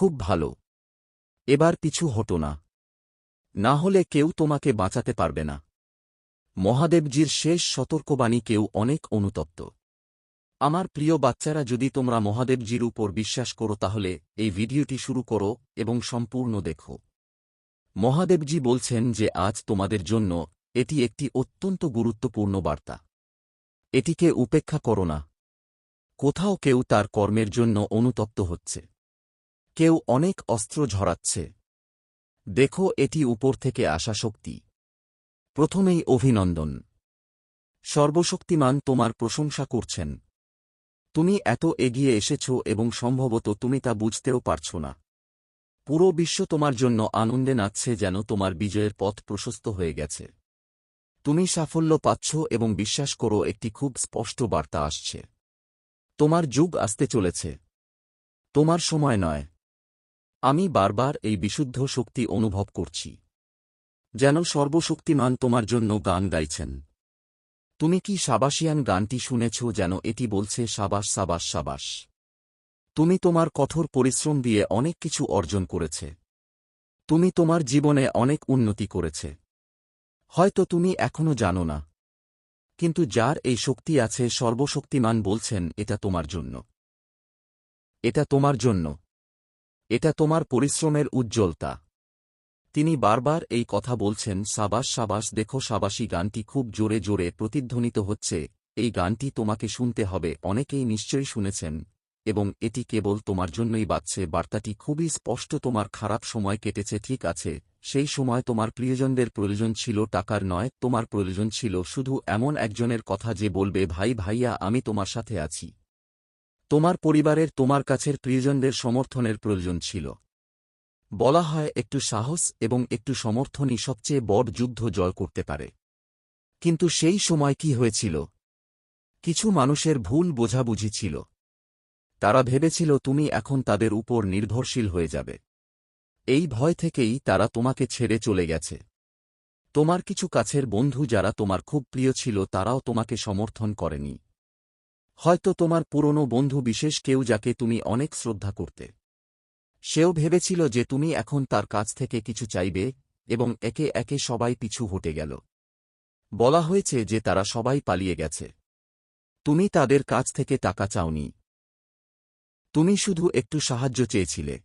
খুব ভালো। এবার পিছু হটো না। না হলে কেউ তোমাকে বাঁচাতে পারবে না। মহাদেবজির শেষ সতর্কবাণী কেউ অনেক অনুতপ্ত। আমার প্রিয় বাচ্চারা, যদি তোমরা মহাদেবজির উপর বিশ্বাস করো, তাহলে এই ভিডিওটি শুরু করো এবং সম্পূর্ণ দেখো। মহাদেবজি বলছেন যে, আজ তোমাদের জন্য এটি একটি অত্যন্ত গুরুত্বপূর্ণ বার্তা। এটিকে উপেক্ষা করো না। কোথাও কেউ তার কর্মের জন্য অনুতপ্ত হচ্ছে। কেউ অনেক অস্ত্র ঝরাচ্ছে। দেখো এটি উপর থেকে আসা শক্তি। প্রথমেই অভিনন্দন। সর্বশক্তিমান তোমার প্রশংসা করছেন। তুমি এত এগিয়ে এসেছ এবং সম্ভবত তুমি তা বুঝতেও পারছ না। পুরো বিশ্ব তোমার জন্য আনন্দে নাচছে যেন তোমার বিজয়ের পথ প্রশস্ত হয়ে গেছে। তুমি সাফল্য পাচ্ছ এবং বিশ্বাস করো একটি খুব স্পষ্ট বার্তা আসছে। তোমার যুগ আসতে চলেছে। তোমার সময় নয়। আমি বারবার এই বিশুদ্ধ শক্তি অনুভব করছি। যেন সর্বশক্তিমান তোমার জন্য গান গাইছেন। তুমি কি সাবাসিয়ান গানটি শুনেছ যেন এটি বলছে সাবাস সাবাস সাবাস। তুমি তোমার কঠোর পরিশ্রম দিয়ে অনেক কিছু অর্জন করেছে। তুমি তোমার জীবনে অনেক উন্নতি করেছে। হয়তো তুমি এখনও জানো না। কিন্তু যার এই শক্তি আছে সর্বশক্তিমান বলছেন, এটা তোমার জন্য। এটা তোমার জন্য। এটা তোমার পরিশ্রমের উজ্জ্বলতা। তিনি বারবার এই কথা বলছেন, সাবাস সাবাস, দেখো সাবাসী গানটি খুব জোরে জোরে প্রতিধ্বনিত হচ্ছে, এই গানটি তোমাকে শুনতে হবে, অনেকেই নিশ্চয়ই শুনেছেন, এবং এটি কেবল তোমার জন্যই বাজছে, বার্তাটি খুবই স্পষ্ট, তোমার খারাপ সময় কেটেছে, ঠিক আছে, সেই সময় তোমার প্রিয়জনদের প্রয়োজন ছিল টাকার নয়, তোমার প্রয়োজন ছিল শুধু এমন একজনের কথা যে বলবে, ভাই, ভাইয়া, আমি তোমার সাথে আছি। তোমার পরিবারের তোমার কাছের প্রিয়জনদের সমর্থনের প্রয়োজন ছিল। বলা হয়, একটু সাহস এবং একটু সমর্থনই সবচেয়ে বড় যুদ্ধ জয় করতে পারে। কিন্তু সেই সময় কি হয়েছিল? কিছু মানুষের ভুল বোঝাবুঝি ছিল। তারা ভেবেছিল, তুমি এখন তাদের উপর নির্ভরশীল হয়ে যাবে। এই ভয় থেকেই তারা তোমাকে ছেড়ে চলে গেছে। তোমার কিছু কাছের বন্ধু যারা তোমার খুব প্রিয় ছিল, তারাও তোমাকে সমর্থন করেনি। হয়তো তোমার পুরনো বন্ধু বিশেষ কেউ যাকে তুমি অনেক শ্রদ্ধা করতে। সেও ভেবেছিল যে তুমি এখন তার কাছ থেকে কিছু চাইবে এবং একে একে সবাই পিছু হটে গেল। বলা হয়েছে যে তারা সবাই পালিয়ে গেছে। তুমি তাদের কাছ থেকে টাকা চাওনি। তুমি শুধু একটু সাহায্য চেয়েছিলে।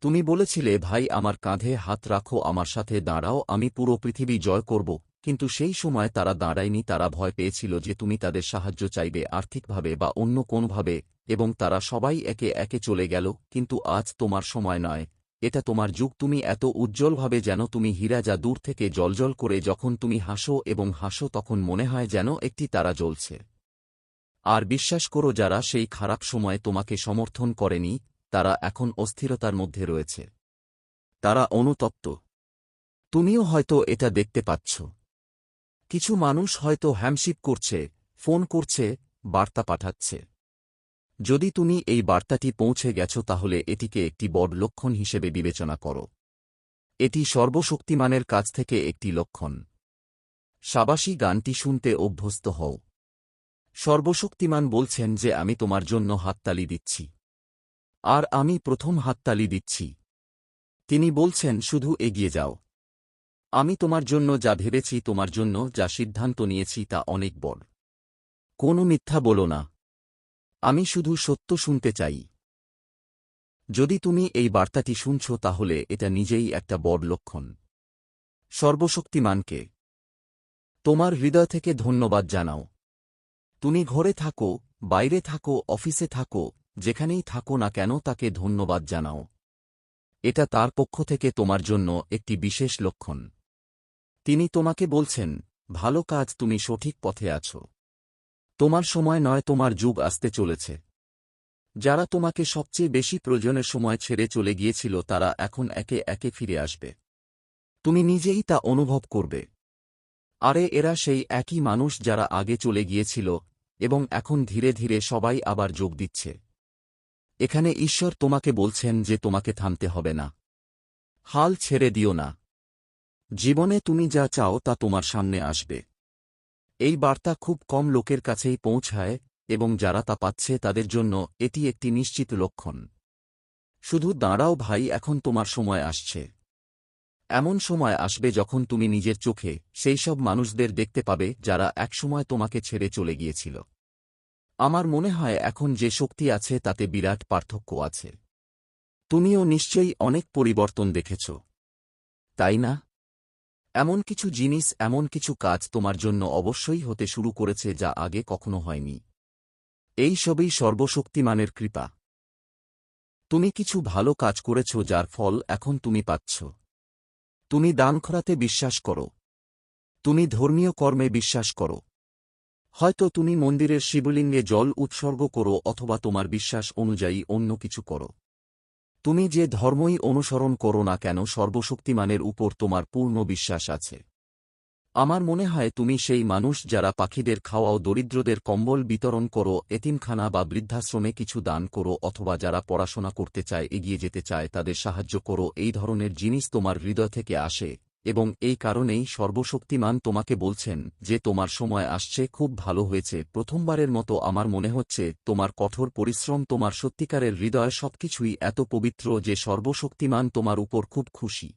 তুমি বলেছিলে, ভাই, আমার কাঁধে হাত রাখো, আমার সাথে দাঁড়াও, আমি পুরো পৃথিবী জয় করব কিন্তু সেই সময় তারা দাঁড়ায়নি, তারা ভয় পেয়েছিল যে তুমি তাদের সাহায্য চাইবে আর্থিকভাবে বা অন্য কোনোভাবে, এবং তারা সবাই একে একে চলে গেল, কিন্তু আজ তোমার সময় নয়। এটা তোমার যুগ, তুমি এত উজ্জ্বলভাবে যেন তুমি হীরা যা দূর থেকে জলজল করে যখন তুমি হাসো এবং হাসো তখন মনে হয় যেন একটি তারা জ্বলছে। আর বিশ্বাস করো যারা সেই খারাপ সময়ে তোমাকে সমর্থন করেনি, তারা এখন অস্থিরতার মধ্যে রয়েছে। তারা অনুতপ্ত। তুমিও হয়তো এটা দেখতে পাচ্ছ। কিছু মানুষ হয়তো হ্যামশিপ করছে, ফোন করছে, বার্তা পাঠাচ্ছে। যদি তুমি এই বার্তাটি পৌঁছে গেছ তাহলে এটিকে একটি বড় লক্ষণ হিসেবে বিবেচনা করো। এটি সর্বশক্তিমানের কাছ থেকে একটি লক্ষণ। সাবাসী গানটি শুনতে অভ্যস্ত হও। সর্বশক্তিমান বলছেন যে আমি তোমার জন্য হাততালি দিচ্ছি। আর আমি প্রথম হাততালি দিচ্ছি। তিনি বলছেন, শুধু এগিয়ে যাও। আমি তোমার জন্য যা ভেবেছি, তোমার জন্য যা সিদ্ধান্ত নিয়েছি, তা অনেক বড়। কোনো মিথ্যা বলো না। আমি শুধু সত্য শুনতে চাই। যদি তুমি এই বার্তাটি শুনছ, তাহলে এটা নিজেই একটা বড় লক্ষণ। সর্বশক্তিমানকে। তোমার হৃদয় থেকে ধন্যবাদ জানাও। তুমি ঘরে থাকো, বাইরে থাকো, অফিসে থাকো, যেখানেই থাকো না কেন, তাকে ধন্যবাদ জানাও। এটা তার পক্ষ থেকে তোমার জন্য একটি বিশেষ লক্ষণ। তিনি তোমাকে বলছেন, ভালো কাজ তুমি সঠিক পথে আছো। তোমার সময় নয়, তোমার যুগ আসতে চলেছে। যারা তোমাকে সবচেয়ে বেশি প্রয়োজনের সময় ছেড়ে চলে গিয়েছিল, তারা এখন একে একে ফিরে আসবে। তুমি নিজেই তা অনুভব করবে। আরে, এরা সেই একই মানুষ যারা আগে চলে গিয়েছিল, এবং এখন ধীরে ধীরে সবাই আবার যোগ দিচ্ছে। এখানে ঈশ্বর তোমাকে বলছেন যে তোমাকে থামতে হবে না। হাল ছেড়ে দিও না। জীবনে তুমি যা চাও তা তোমার সামনে আসবে। এই বার্তা খুব কম লোকের কাছেই পৌঁছায়, এবং যারা তা পাচ্ছে তাদের জন্য এটি একটি নিশ্চিত লক্ষণ। শুধু দাঁড়াও ভাই, এখন তোমার সময় আসছে। এমন সময় আসবে যখন তুমি নিজের চোখে সেই সব মানুষদের দেখতে পাবে যারা একসময় তোমাকে ছেড়ে চলে গিয়েছিল। আমার মনে হয় এখন যে শক্তি আছে তাতে বিরাট পার্থক্য আছে। তুমিও নিশ্চয়ই অনেক পরিবর্তন দেখেছ। তাই না? এমন কিছু জিনিস, এমন কিছু কাজ তোমার জন্য অবশ্যই হতে শুরু করেছে যা আগে কখনো হয়নি। এই সবই সর্বশক্তিমানের কৃপা। তুমি কিছু ভালো কাজ করেছ যার ফল এখন তুমি পাচ্ছ। তুমি দান করাতে বিশ্বাস করো। তুমি ধর্মীয় কর্মে বিশ্বাস করো। হয়তো তুমি মন্দিরের শিবলিঙ্গে জল উৎসর্গ করো অথবা তোমার বিশ্বাস অনুযায়ী অন্য কিছু করো। তুমি যে ধর্মই অনুসরণ করো না কেন সর্বশক্তিমানের উপর তোমার পূর্ণ বিশ্বাস আছে। আমার মনে হয় তুমি সেই মানুষ যারা পাখিদের খাওয়াও দরিদ্রদের কম্বল বিতরণ করো, এতিমখানা বা বৃদ্ধাশ্রমে কিছু দান করো অথবা যারা পড়াশোনা করতে চায়, এগিয়ে যেতে চায়, তাদের সাহায্য করো, এই ধরনের জিনিস তোমার হৃদয় থেকে আসে। এবং এই কারণেই সর্বশক্তিমান তোমাকে বলছেন যে তোমার সময় আসছে, খুব ভালো হয়েছে। প্রথমবারের মতো আমার মনে হচ্ছে তোমার কঠোর পরিশ্রম, তোমার সত্যিকারের হৃদয় সবকিছুই এত পবিত্র যে সর্বশক্তিমান তোমার উপর খুব খুশি।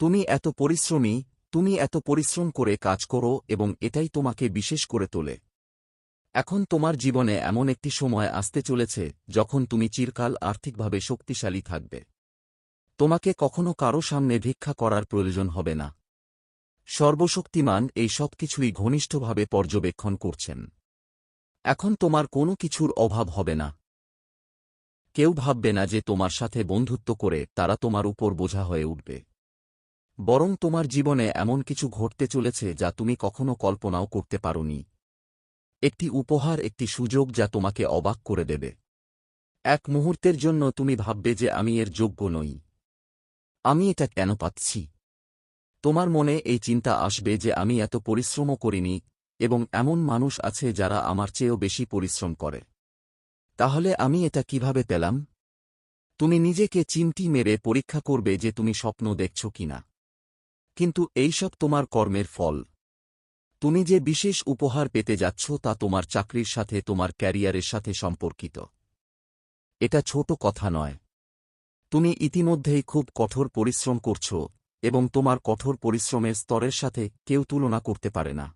তুমি এত পরিশ্রমী, তুমি এত পরিশ্রম করে কাজ করো এবং এটাই তোমাকে বিশেষ করে তোলে। এখন তোমার জীবনে এমন একটি সময় আসতে চলেছে যখন তুমি চিরকাল আর্থিকভাবে শক্তিশালী থাকবে। তোমাকে কখনো কারও সামনে ভিক্ষা করার প্রয়োজন হবে না। সর্বশক্তিমান এই সব কিছুই ঘনিষ্ঠভাবে পর্যবেক্ষণ করছেন। এখন তোমার কোনো কিছুর অভাব হবে না। কেউ ভাববে না যে তোমার সাথে বন্ধুত্ব করে তারা তোমার উপর বোঝা হয়ে উঠবে। বরং তোমার জীবনে এমন কিছু ঘটতে চলেছে যা তুমি কখনো কল্পনাও করতে পারোনি। একটি উপহার, একটি সুযোগ যা তোমাকে অবাক করে দেবে। এক মুহূর্তের জন্য তুমি ভাববে যে আমি এর যোগ্য নই। আমি এটা কেন পাচ্ছি? তোমার মনে এই চিন্তা আসবে যে আমি এত পরিশ্রমও করিনি এবং এমন মানুষ আছে যারা আমার চেয়েও বেশি পরিশ্রম করে। তাহলে আমি এটা কীভাবে পেলাম? তুমি নিজেকে চিমটি মেরে পরীক্ষা করবে যে তুমি স্বপ্ন দেখছ কিনা। কিন্তু এইসব তোমার কর্মের ফল। তুমি যে বিশেষ উপহার পেতে যাচ্ছ তা তোমার চাকরির সাথে তোমার ক্যারিয়ারের সাথে সম্পর্কিত। এটা ছোট কথা নয়। তুমি ইতিমধ্যেই খুব কঠোর পরিশ্রম করছ, এবং তোমার কঠোর পরিশ্রমের স্তরের সাথে কেউ তুলনা করতে পারে না।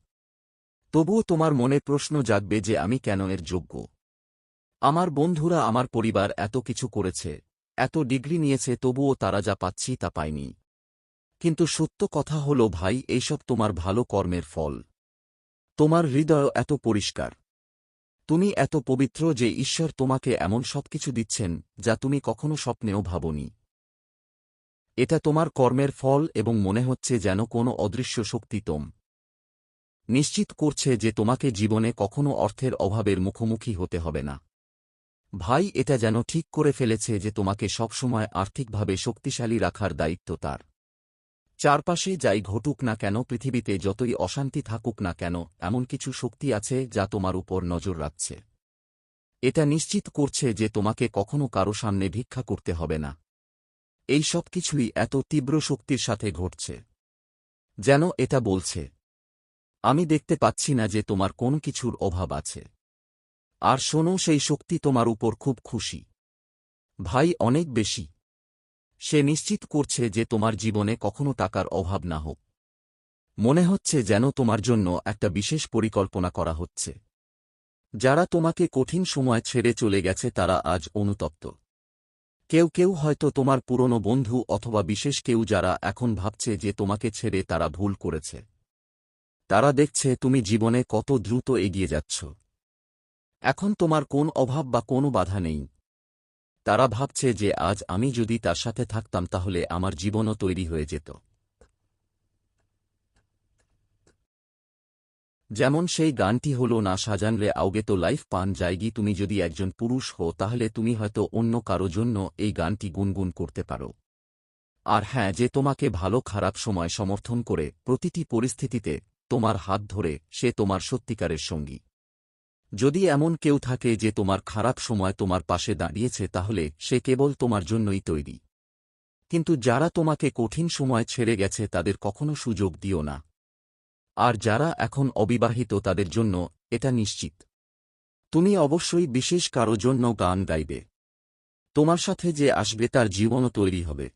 তবুও তোমার মনে প্রশ্ন জাগবে যে আমি কেন এর যোগ্য? আমার বন্ধুরা আমার পরিবার এত কিছু করেছে, এত ডিগ্রি নিয়েছে, তবুও তারা যা পাচ্ছি তা পায়নি। কিন্তু সত্য কথা হল, ভাই, এইসব তোমার ভালো কর্মের ফল। তোমার হৃদয় এত পরিষ্কার। তুমি এত পবিত্র যে ঈশ্বর তোমাকে এমন সবকিছু দিচ্ছেন, যা তুমি কখনো স্বপ্নেও ভাবনি। এটা তোমার কর্মের ফল এবং মনে হচ্ছে যেন কোনো অদৃশ্য শক্তি তোম। নিশ্চিত করছে যে তোমাকে জীবনে কখনো অর্থের অভাবের মুখোমুখি হতে হবে না। ভাই, এটা যেন ঠিক করে ফেলেছে যে তোমাকে সবসময় আর্থিকভাবে শক্তিশালী রাখার দায়িত্ব তার। চারপাশে যাই ঘটুক না কেন, পৃথিবীতে যতই অশান্তি থাকুক না কেন, এমন কিছু শক্তি আছে যা তোমার উপর নজর রাখছে। এটা নিশ্চিত করছে যে তোমাকে কখনো কারও সামনে ভিক্ষা করতে হবে না। এই সব কিছুই এত তীব্র শক্তির সাথে ঘটছে। যেন এটা বলছে, আমি দেখতে পাচ্ছি না যে তোমার কোন কিছুর অভাব আছে। আর শোনো, সেই শক্তি তোমার উপর খুব খুশি। ভাই, অনেক বেশি। সে নিশ্চিত করছে যে তোমার জীবনে কখনো টাকার অভাব না হোক। মনে হচ্ছে যেন তোমার জন্য একটা বিশেষ পরিকল্পনা করা হচ্ছে। যারা তোমাকে কঠিন সময় ছেড়ে চলে গেছে তারা আজ অনুতপ্ত। কেউ কেউ হয়তো তোমার পুরনো বন্ধু অথবা বিশেষ কেউ যারা এখন ভাবছে যে তোমাকে ছেড়ে তারা ভুল করেছে। তারা দেখছে তুমি জীবনে কত দ্রুত এগিয়ে যাচ্ছ। এখন তোমার কোন অভাব বা কোনো বাধা নেই। তারা ভাবছে যে আজ আমি যদি তার সাথে থাকতাম তাহলে আমার জীবনও তৈরি হয়ে যেত। যেমন সেই গানটি হল, না সাজানলে আউগে তো লাইফ পান যায়গি তুমি যদি একজন পুরুষ হো তাহলে তুমি হয়তো অন্য কারও জন্য এই গানটি গুনগুন করতে পারো। আর হ্যাঁ যে তোমাকে ভালো খারাপ সময় সমর্থন করে, প্রতিটি পরিস্থিতিতে তোমার হাত ধরে সে তোমার সত্যিকারের সঙ্গী। যদি এমন কেউ থাকে যে তোমার খারাপ সময় তোমার পাশে দাঁড়িয়েছে, তাহলে সে কেবল তোমার জন্যই তৈরি। কিন্তু যারা তোমাকে কঠিন সময় ছেড়ে গেছে, তাদের কখনো সুযোগ দিও না। আর যারা এখন অবিবাহিত, তাদের জন্য এটা নিশ্চিত। তুমি অবশ্যই বিশেষ কারও জন্য গান গাইবে। তোমার সাথে যে আসবে, তার জীবনও তৈরি হবে।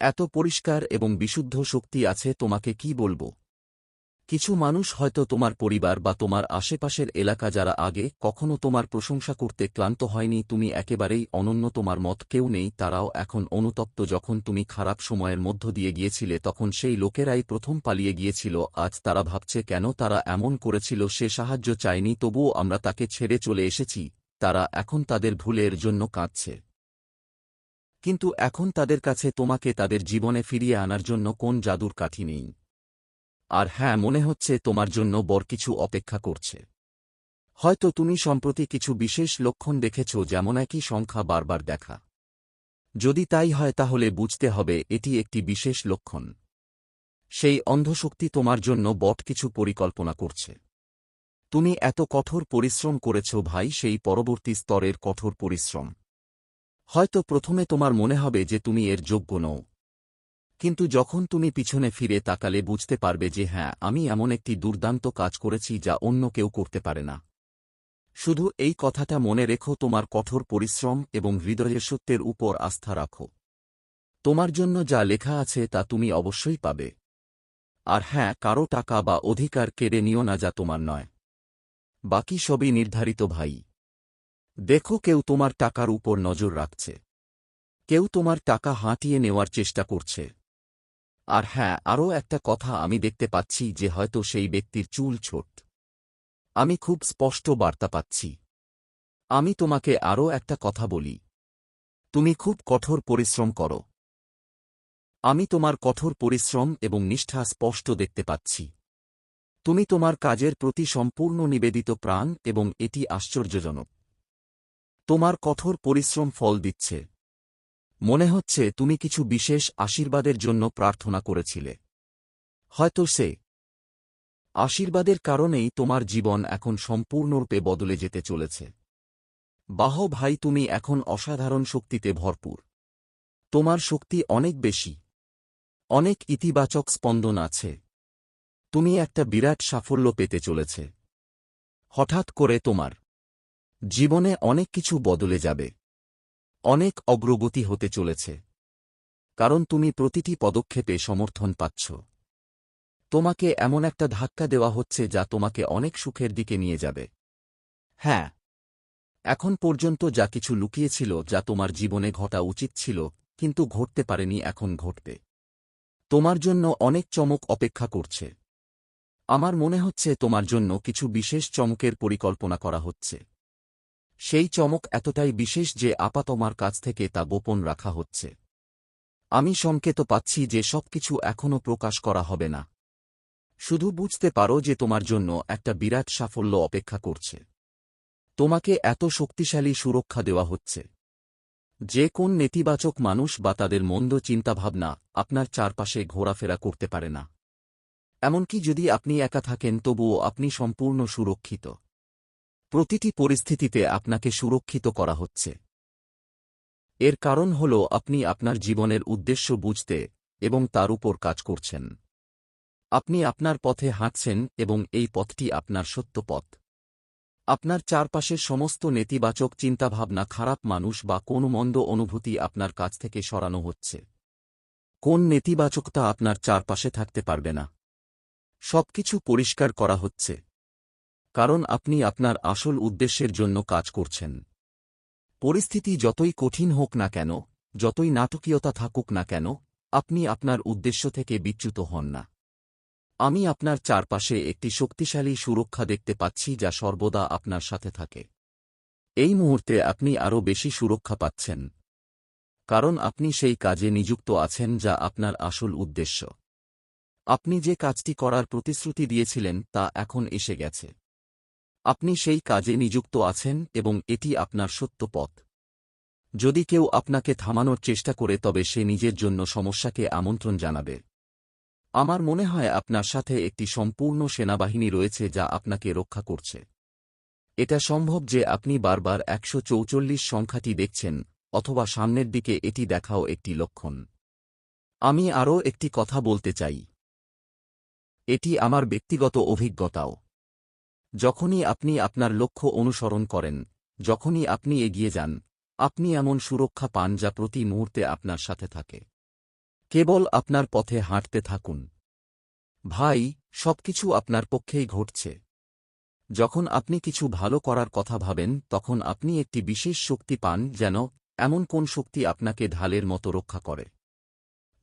এত পরিষ্কার এবং বিশুদ্ধ শক্তি আছে, তোমাকে কি বলব? কিছু মানুষ হয়তো তোমার পরিবার বা তোমার আশেপাশের এলাকা যারা আগে কখনো তোমার প্রশংসা করতে ক্লান্ত হয়নি, তুমি একেবারেই অনন্য তোমার মত কেউ নেই, তারাও এখন অনুতপ্ত যখন তুমি খারাপ সময়ের মধ্য দিয়ে গিয়েছিলে, তখন সেই লোকেরাই প্রথম পালিয়ে গিয়েছিল, আজ তারা ভাবছে কেন তারা এমন করেছিল, সে সাহায্য চায়নি, তবুও আমরা তাকে ছেড়ে চলে এসেছি, তারা এখন তাদের ভুলের জন্য কাঁদছে। কিন্তু এখন তাদের কাছে তোমাকে তাদের জীবনে ফিরিয়ে আনার জন্য কোন জাদুর কাঠি নেই। আর হ্যাঁ মনে হচ্ছে তোমার জন্য বর কিছু অপেক্ষা করছে। হয়তো তুমি সম্প্রতি কিছু বিশেষ লক্ষণ দেখেছ যেমন একই সংখ্যা বারবার দেখা। যদি তাই হয় তাহলে বুঝতে হবে এটি একটি বিশেষ লক্ষণ। সেই অন্ধশক্তি তোমার জন্য বট কিছু পরিকল্পনা করছে। তুমি এত কঠোর পরিশ্রম করেছ ভাই, সেই পরবর্তী স্তরের কঠোর পরিশ্রম। হয়তো প্রথমে তোমার মনে হবে যে তুমি এর যোগ্য নও। কিন্তু যখন তুমি পিছনে ফিরে তাকালে বুঝতে পারবে যে হ্যাঁ আমি এমন একটি দুর্দান্ত কাজ করেছি যা অন্য কেউ করতে পারে না। শুধু এই কথাটা মনে রেখো, তোমার কঠোর পরিশ্রম এবং হৃদয়ের সত্যের উপর আস্থা রাখো। তোমার জন্য যা লেখা আছে তা তুমি অবশ্যই পাবে। আর হ্যাঁ কারও টাকা বা অধিকার কেড়ে নিও না যা তোমার নয়। বাকি সবই নির্ধারিত ভাই। দেখো কেউ তোমার টাকার উপর নজর রাখছে। কেউ তোমার টাকা হাঁটিয়ে নেওয়ার চেষ্টা করছে। আর হ্যাঁ আরও একটা কথা আমি দেখতে পাচ্ছি যে হয়তো সেই ব্যক্তির চুল ছোট। আমি খুব স্পষ্ট বার্তা পাচ্ছি। আমি তোমাকে আরও একটা কথা বলি। তুমি খুব কঠোর পরিশ্রম করো। আমি তোমার কঠোর পরিশ্রম এবং নিষ্ঠা স্পষ্ট দেখতে পাচ্ছি। তুমি তোমার কাজের প্রতি সম্পূর্ণ নিবেদিত প্রাণ এবং এটি আশ্চর্যজনক। তোমার কঠোর পরিশ্রম ফল দিচ্ছে। মনে হচ্ছে তুমি কিছু বিশেষ আশীর্বাদের জন্য প্রার্থনা করেছিলে। হয়তো সে আশীর্বাদের কারণেই তোমার জীবন এখন সম্পূর্ণরূপে বদলে যেতে চলেছে। বাহ ভাই, তুমি এখন অসাধারণ শক্তিতে ভরপুর। তোমার শক্তি অনেক বেশি। অনেক ইতিবাচক স্পন্দন আছে। তুমি একটা বিরাট সাফল্য পেতে চলেছে। হঠাৎ করে তোমার জীবনে অনেক কিছু বদলে যাবে। অনেক অগ্রগতি হতে চলেছে। কারণ তুমি প্রতিটি পদক্ষেপে সমর্থন পাচ্ছ। তোমাকে এমন একটা ধাক্কা দেওয়া হচ্ছে যা তোমাকে অনেক সুখের দিকে নিয়ে যাবে। হ্যাঁ এখন পর্যন্ত যা কিছু লুকিয়েছিল যা তোমার জীবনে ঘটা উচিত ছিল, কিন্তু ঘটতে পারেনি এখন ঘটবে। তোমার জন্য অনেক চমক অপেক্ষা করছে। আমার মনে হচ্ছে তোমার জন্য কিছু বিশেষ চমকের পরিকল্পনা করা হচ্ছে। সেই চমক এতটাই বিশেষ যে আপাত তোমার কাছ থেকে তা গোপন রাখা হচ্ছে। আমি সংকেত পাচ্ছি যে সবকিছু এখনও প্রকাশ করা হবে না। শুধু বুঝতে পারো যে তোমার জন্য একটা বিরাট সাফল্য অপেক্ষা করছে। তোমাকে এত শক্তিশালী সুরক্ষা দেওয়া হচ্ছে। যে কোন নেতিবাচক মানুষ বা তাদের মন্দ চিন্তাভাবনা আপনার চারপাশে ঘোরাফেরা করতে পারে না। এমনকি যদি আপনি একা থাকেন তবুও আপনি সম্পূর্ণ সুরক্ষিত। প্রতিটি পরিস্থিতিতে আপনাকে সুরক্ষিত করা হচ্ছে। এর কারণ হল আপনি আপনার জীবনের উদ্দেশ্য বুঝতে এবং তার উপর কাজ করছেন। আপনি আপনার পথে হাঁটছেন এবং এই পথটি আপনার সত্য পথ। আপনার চারপাশের সমস্ত নেতিবাচক চিন্তাভাবনা খারাপ মানুষ বা কোন মন্দ অনুভূতি আপনার কাছ থেকে সরানো হচ্ছে। কোন নেতিবাচকতা আপনার চারপাশে থাকতে পারবে না। সবকিছু পরিষ্কার করা হচ্ছে। কারণ আপনি আপনার আসল উদ্দেশ্যের জন্য কাজ করছেন। পরিস্থিতি যতই কঠিন হোক না কেন, যতই নাটকীয়তা থাকুক না কেন, আপনি আপনার উদ্দেশ্য থেকে বিচ্যুত হন না। আমি আপনার চারপাশে একটি শক্তিশালী সুরক্ষা দেখতে পাচ্ছি যা সর্বদা আপনার সাথে থাকে। এই মুহূর্তে আপনি আরও বেশি সুরক্ষা পাচ্ছেন। কারণ আপনি সেই কাজে নিযুক্ত আছেন যা আপনার আসল উদ্দেশ্য। আপনি যে কাজটি করার প্রতিশ্রুতি দিয়েছিলেন তা এখন এসে গেছে। আপনি সেই কাজে নিযুক্ত আছেন এবং এটি আপনার সত্য পথ। যদি কেউ আপনাকে থামানোর চেষ্টা করে তবে সে নিজের জন্য সমস্যাকে আমন্ত্রণ জানাবে। আমার মনে হয় আপনার সাথে একটি সম্পূর্ণ সেনাবাহিনী রয়েছে যা আপনাকে রক্ষা করছে। এটা সম্ভব যে আপনি বারবার একশো সংখ্যাটি দেখছেন, অথবা সামনের দিকে এটি দেখাও একটি লক্ষণ। আমি আরও একটি কথা বলতে চাই। এটি আমার ব্যক্তিগত অভিজ্ঞতাও। যখনই আপনি আপনার লক্ষ্য অনুসরণ করেন, যখনই আপনি এগিয়ে যান, আপনি এমন সুরক্ষা পান যা প্রতি মুহূর্তে আপনার সাথে থাকে। কেবল আপনার পথে হাঁটতে থাকুন। ভাই, সবকিছু আপনার পক্ষেই ঘটছে। যখন আপনি কিছু ভালো করার কথা ভাবেন, তখন আপনি একটি বিশেষ শক্তি পান যেন এমন কোন শক্তি আপনাকে ঢালের মতো রক্ষা করে।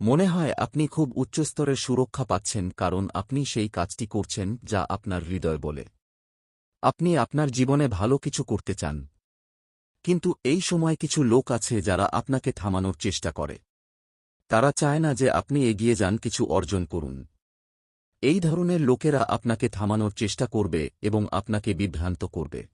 মনে হয় আপনি খুব উচ্চস্তরের সুরক্ষা পাচ্ছেন কারণ আপনি সেই কাজটি করছেন যা আপনার হৃদয় বলে। আপনি আপনার জীবনে ভালো কিছু করতে চান। কিন্তু এই সময় কিছু লোক আছে যারা আপনাকে থামানোর চেষ্টা করে। তারা চায় না যে আপনি এগিয়ে যান, কিছু অর্জন করুন। এই ধরনের লোকেরা আপনাকে থামানোর চেষ্টা করবে এবং আপনাকে বিভ্রান্ত করবে।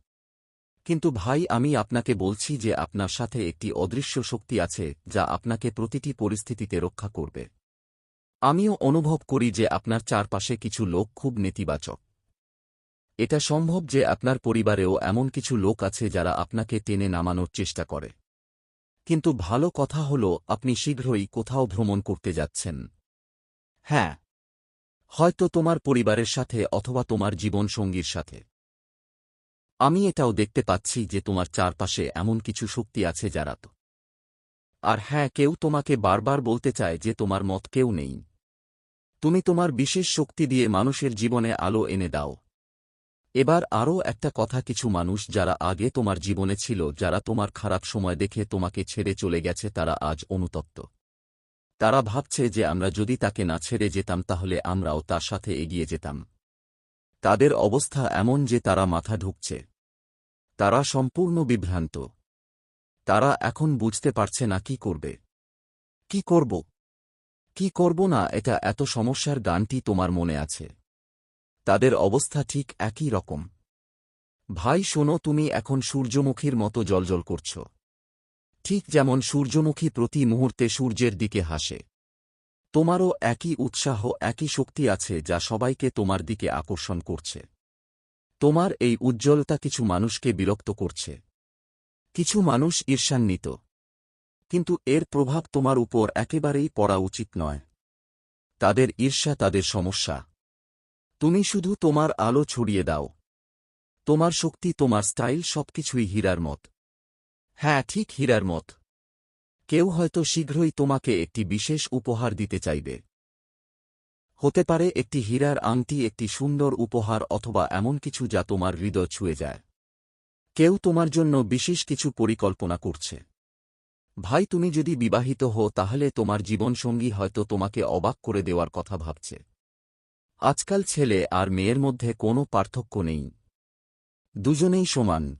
কিন্তু ভাই, আমি আপনাকে বলছি যে আপনার সাথে একটি অদৃশ্য শক্তি আছে যা আপনাকে প্রতিটি পরিস্থিতিতে রক্ষা করবে। আমিও অনুভব করি যে আপনার চারপাশে কিছু লোক খুব নেতিবাচক। এটা সম্ভব যে আপনার পরিবারেও এমন কিছু লোক আছে যারা আপনাকে টেনে নামানোর চেষ্টা করে। কিন্তু ভালো কথা হল, আপনি শীঘ্রই কোথাও ভ্রমণ করতে যাচ্ছেন। হ্যাঁ। হয়তো তোমার পরিবারের সাথে অথবা তোমার জীবনসঙ্গীর সাথে। আমি এটাও দেখতে পাচ্ছি যে তোমার চারপাশে এমন কিছু শক্তি আছে যারা তো। আর হ্যাঁ কেউ তোমাকে বারবার বলতে চায় যে তোমার মত কেউ নেই। তুমি তোমার বিশেষ শক্তি দিয়ে মানুষের জীবনে আলো এনে দাও। এবার আরও একটা কথা, কিছু মানুষ যারা আগে তোমার জীবনে ছিল, যারা তোমার খারাপ সময় দেখে তোমাকে ছেড়ে চলে গেছে, তারা আজ অনুতপ্ত। তারা ভাবছে যে আমরা যদি তাকে না ছেড়ে যেতাম, তাহলে আমরাও তার সাথে এগিয়ে যেতাম। তাদের অবস্থা এমন যে তারা মাথা ঢুকছে। তারা সম্পূর্ণ বিভ্রান্ত। তারা এখন বুঝতে পারছে না কি করবে। কি করব? কি করব না? এটা এত সমস্যার গানটি তোমার মনে আছে। তাদের অবস্থা ঠিক একই রকম। ভাই, শোনো, তুমি এখন সূর্যমুখীর মতো জলজল করছ। ঠিক যেমন সূর্যমুখী প্রতি মুহূর্তে সূর্যের দিকে হাসে। তোমারও একই উৎসাহ, একই শক্তি আছে যা সবাইকে তোমার দিকে আকর্ষণ করছে। তোমার এই উজ্জ্বলতা কিছু মানুষকে বিরক্ত করছে। কিছু মানুষ ঈর্ষান্বিত। কিন্তু এর প্রভাব তোমার উপর একেবারেই পড়া উচিত নয়। তাদের ঈর্ষা তাদের সমস্যা। তুমি শুধু তোমার আলো ছড়িয়ে দাও। তোমার শক্তি, তোমার স্টাইল সবকিছুই হীরার মত। হ্যাঁ ঠিক হীরার মত। কেউ হয়তো শীঘ্রই তোমাকে একটি বিশেষ উপহার দিতে চাইবে। হতে পারে একটি হীরার আংটি, একটি সুন্দর উপহার অথবা এমন কিছু যা তোমার হৃদয় ছুঁয়ে যায়। কেউ তোমার জন্য বিশেষ কিছু পরিকল্পনা করছে। ভাই, তুমি যদি বিবাহিত হো তাহলে তোমার জীবনসঙ্গী হয়তো তোমাকে অবাক করে দেওয়ার কথা ভাবছে। আজকাল ছেলে আর মেয়ের মধ্যে কোনো পার্থক্য নেই। দুজনেই সমান।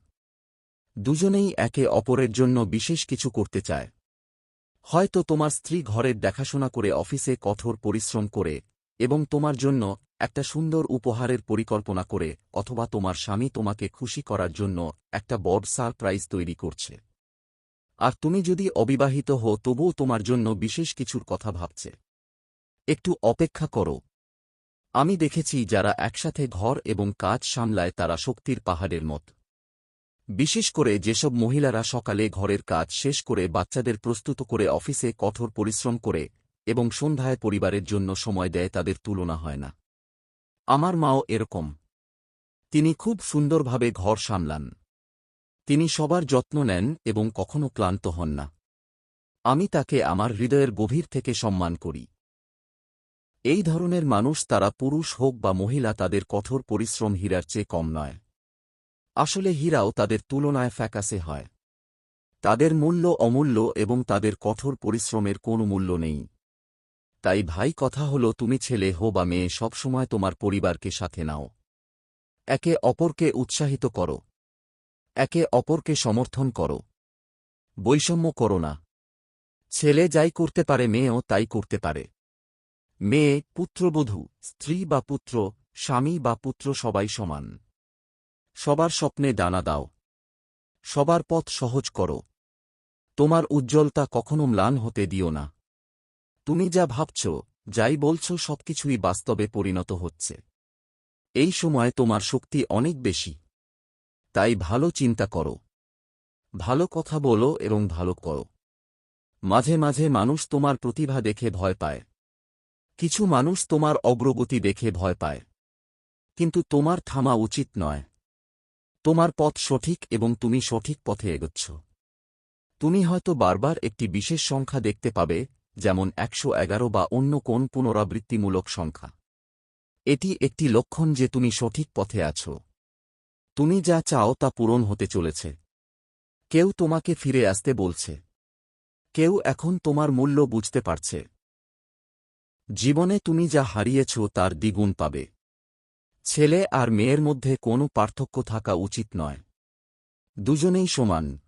দুজনেই একে অপরের জন্য বিশেষ কিছু করতে চায়। হয়তো তোমার স্ত্রী ঘরের দেখাশোনা করে অফিসে কঠোর পরিশ্রম করে এবং তোমার জন্য একটা সুন্দর উপহারের পরিকল্পনা করে অথবা তোমার স্বামী তোমাকে খুশি করার জন্য একটা বড় সারপ্রাইজ তৈরি করছে। আর তুমি যদি অবিবাহিত হো তবুও তোমার জন্য বিশেষ কিছুর কথা ভাবছে। একটু অপেক্ষা করো। আমি দেখেছি যারা একসাথে ঘর এবং কাজ সামলায় তারা শক্তির পাহাড়ের মত। বিশেষ করে যেসব মহিলারা সকালে ঘরের কাজ শেষ করে বাচ্চাদের প্রস্তুত করে অফিসে কঠোর পরিশ্রম করে এবং সন্ধ্যায় পরিবারের জন্য সময় দেয় তাদের তুলনা হয় না। আমার মাও এরকম। তিনি খুব সুন্দরভাবে ঘর সামলান। তিনি সবার যত্ন নেন এবং কখনো ক্লান্ত হন না। আমি তাকে আমার হৃদয়ের গভীর থেকে সম্মান করি। এই ধরনের মানুষ তারা পুরুষ হোক বা মহিলা, তাদের কঠোর পরিশ্রম হীরার চেয়ে কম নয়। আসলে হীরাও তাদের তুলনায় ফ্যাকাসে হয়। তাদের মূল্য অমূল্য এবং তাদের কঠোর পরিশ্রমের কোনো মূল্য নেই। তাই ভাই, কথা হল, তুমি ছেলে হো বা মেয়ে, সবসময় তোমার পরিবারকে সাথে নাও। একে অপরকে উৎসাহিত করো। একে অপরকে সমর্থন করো। বৈষম্য করো না। ছেলে যাই করতে পারে, মেয়েও তাই করতে পারে। মেয়ে, পুত্রবধূ, স্ত্রী বা পুত্র, স্বামী বা পুত্র সবাই সমান। সবার স্বপ্নে ডানা দাও। সবার পথ সহজ করো। তোমার উজ্জ্বলতা কখনো ম্লান হতে দিও না। তুমি যা ভাবছ, যাই বলছ সবকিছুই বাস্তবে পরিণত হচ্ছে। এই সময় তোমার শক্তি অনেক বেশি। তাই ভালো চিন্তা করো। ভালো কথা বলো এবং ভালো করো। মাঝে মাঝে মানুষ তোমার প্রতিভা দেখে ভয় পায়। কিছু মানুষ তোমার অগ্রগতি দেখে ভয় পায়। কিন্তু তোমার থামা উচিত নয়। তোমার পথ সঠিক এবং তুমি সঠিক পথে এগোচ্ছ। তুমি হয়তো বারবার একটি বিশেষ সংখ্যা দেখতে পাবে, যেমন একশো এগারো বা অন্য কোন পুনরাবৃত্তিমূলক সংখ্যা। এটি একটি লক্ষণ যে তুমি সঠিক পথে আছো। তুমি যা চাও তা পূরণ হতে চলেছে। কেউ তোমাকে ফিরে আসতে বলছে। কেউ এখন তোমার মূল্য বুঝতে পারছে। জীবনে তুমি যা হারিয়েছ তার দ্বিগুণ পাবে। ছেলে আর মেয়ের মধ্যে কোনো পার্থক্য থাকা উচিত নয়। দুজনেই সমান।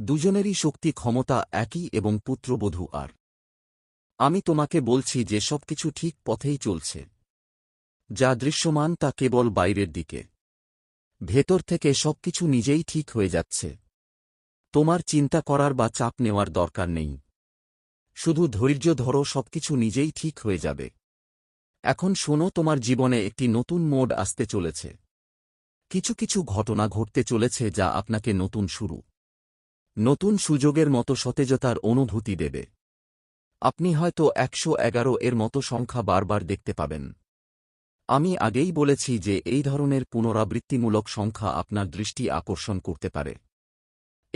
দুজনেরই শক্তি, ক্ষমতা একই এবং পুত্রবধূ আর। আমি তোমাকে বলছি যে সবকিছু ঠিক পথেই চলছে। যা দৃশ্যমান তা কেবল বাইরের দিকে। ভেতর থেকে সবকিছু নিজেই ঠিক হয়ে যাচ্ছে। তোমার চিন্তা করার বা চাপ নেওয়ার দরকার নেই। শুধু ধৈর্য ধরো, সবকিছু নিজেই ঠিক হয়ে যাবে। এখন শোনো, তোমার জীবনে একটি নতুন মোড আসতে চলেছে। কিছু কিছু ঘটনা ঘটতে চলেছে যা আপনাকে নতুন শুরু। নতুন সুযোগের মতো সতেজতার অনুভূতি দেবে। আপনি হয়তো একশো এগারো এর মতো সংখ্যা বারবার দেখতে পাবেন। আমি আগেই বলেছি যে এই ধরনের পুনরাবৃত্তিমূলক সংখ্যা আপনার দৃষ্টি আকর্ষণ করতে পারে।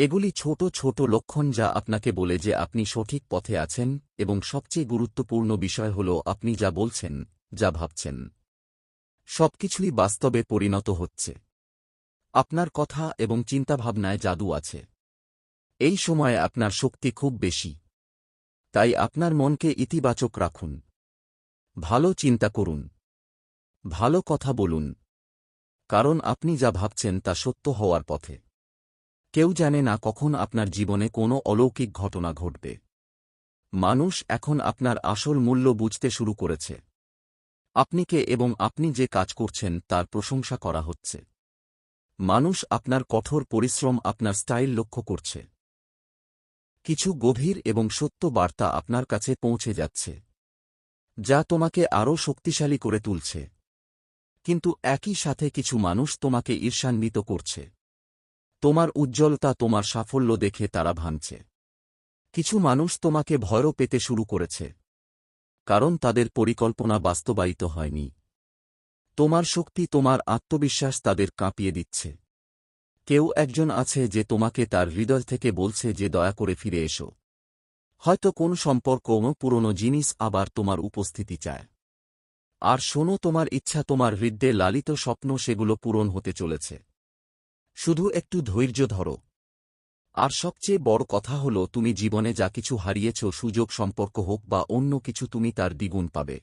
এগুলি ছোট ছোট লক্ষণ যা আপনাকে বলে যে আপনি সঠিক পথে আছেন এবং সবচেয়ে গুরুত্বপূর্ণ বিষয় হল আপনি যা বলছেন, যা ভাবছেন। সবকিছুই বাস্তবে পরিণত হচ্ছে। আপনার কথা এবং চিন্তাভাবনায় জাদু আছে। এই সময়ে আপনার শক্তি খুব বেশি। তাই আপনার মনকে ইতিবাচক রাখুন। ভালো চিন্তা করুন। ভালো কথা বলুন। কারণ আপনি যা ভাবছেন তা সত্য হওয়ার পথে। কেউ জানে না কখন আপনার জীবনে কোনো অলৌকিক ঘটনা ঘটবে। মানুষ এখন আপনার আসল মূল্য বুঝতে শুরু করেছে। আপনি কে এবং আপনি যে কাজ করছেন তার প্রশংসা করা হচ্ছে। মানুষ আপনার কঠোর পরিশ্রম, আপনার স্টাইল লক্ষ্য করছে। কিছু গভীর এবং সত্য বার্তা আপনার কাছে পৌঁছে যাচ্ছে, যা তোমাকে আরও শক্তিশালী করে তুলছে। কিন্তু একই সাথে কিছু মানুষ তোমাকে ঈর্ষান্বিত করছে। তোমার উজ্জ্বলতা তোমার সাফল্য দেখে তারা ভাঙছে। কিছু মানুষ তোমাকে ভয়ও পেতে শুরু করেছে। কারণ তাদের পরিকল্পনা বাস্তবায়িত হয়নি। তোমার শক্তি, তোমার আত্মবিশ্বাস তাদের কাঁপিয়ে দিচ্ছে। কেউ একজন আছে যে তোমাকে তার হৃদয় থেকে বলছে যে দয়া করে ফিরে এসো। হয়তো কোন সম্পর্ক পুরনো জিনিস আবার তোমার উপস্থিতি চায়। আর শোনো, তোমার ইচ্ছা, তোমার হৃদয়ে লালিত স্বপ্ন সেগুলো পূরণ হতে চলেছে। শুধু একটু ধৈর্য ধরো। আর সবচেয়ে বড় কথা হল, তুমি জীবনে যা কিছু হারিয়েছ, সুযোগ, সম্পর্ক হোক বা অন্য কিছু, তুমি তার দ্বিগুণ পাবে।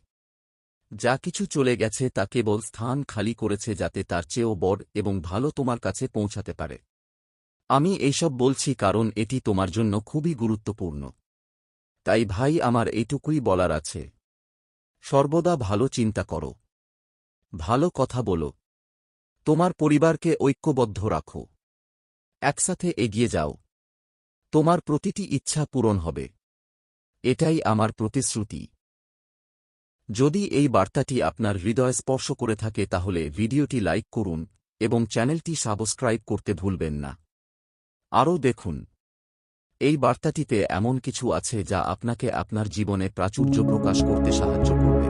যা কিছু চলে গেছে, তা কেবল স্থান খালি করেছে যাতে তার চেয়েও বড় এবং ভালো তোমার কাছে পৌঁছাতে পারে। আমি এইসব বলছি কারণ এটি তোমার জন্য খুবই গুরুত্বপূর্ণ। তাই ভাই, আমার এইটুকুই বলার আছে। সর্বদা ভালো চিন্তা করো। ভালো কথা বলো। তোমার পরিবারকে ঐক্যবদ্ধ রাখো। একসাথে এগিয়ে যাও। তোমার প্রতিটি ইচ্ছা পূরণ হবে। এটাই আমার প্রতিশ্রুতি। যদি এই বার্তাটি আপনার হৃদয় স্পর্শ করে থাকে তাহলে ভিডিওটি লাইক করুন এবং চ্যানেলটি সাবস্ক্রাইব করতে ভুলবেন না। আরও দেখুন। এই বার্তাটিতে এমন কিছু আছে যা আপনাকে আপনার জীবনে প্রাচুর্য প্রকাশ করতে সাহায্য করবে।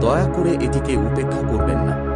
দয়া করে এটিকে উপেক্ষা করবেন না।